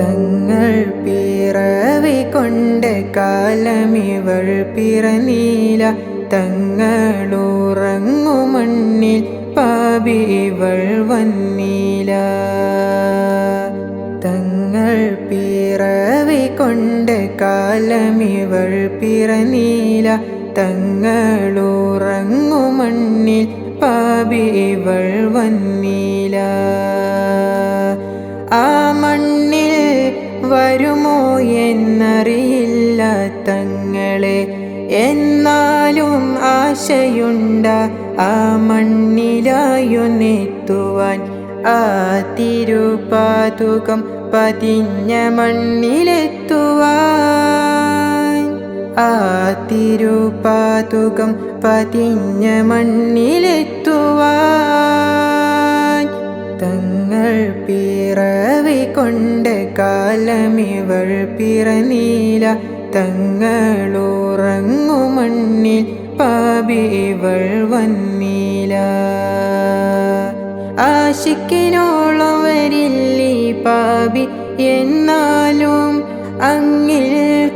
തങ്ങൾ പിറവി കൊണ്ട് കാലമിവൾ പിറനീല. തങ്ങളുറങ്ങു മണ്ണിൽ പാപിവൾ വന്നീല. തങ്ങൾ പിറവി കൊണ്ട് കാലമിവൾ പിറനീല. തങ്ങളുറങ്ങു മണ്ണിൽ പാപിവൾ വന്നീല. വരുമോ എന്നറിയില്ല തങ്ങളെ. എന്നാലും ആശയുണ്ട ആ മണ്ണിലായൊന്നെത്തുവാൻ. ആ തിരുപാതുകം പതിഞ്ഞ മണ്ണിലെത്തുവാൻ. ആ തിരുപാതുകം പതിഞ്ഞ മണ്ണിലെത്തുവാൻ. പിറവി കൊണ്ട് കാലമിവൾ പിറനീല തങ്ങളുറങ്ങു മണ്ണിൽ പാപിവൾ വന്നീല. ഈ പാപി എന്നാലും അങ്ങിൽ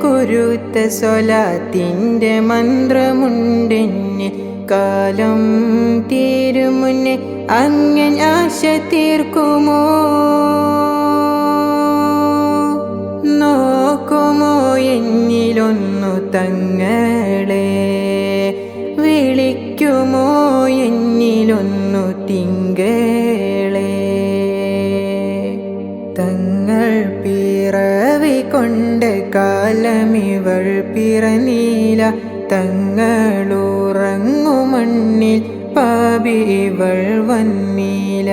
കുരുത്ത സ്വലാത്തിന്റെ മന്ത്രമുണ്ടെന്ന് കാലം തീരുമുന്നെ അങ്ങൻ ആശ തീർക്കുമോ? നോക്കുമോ എന്നിലൊന്നു തങ്ങളെ? വിളിക്കുമോ എന്നിലൊന്നു തിങ്കളെ? തങ്ങൾ പിറവി കൊണ്ട് കാലമിവൾ പിറനീല തങ്ങളൂറ പാപിവൾ വന്നീല.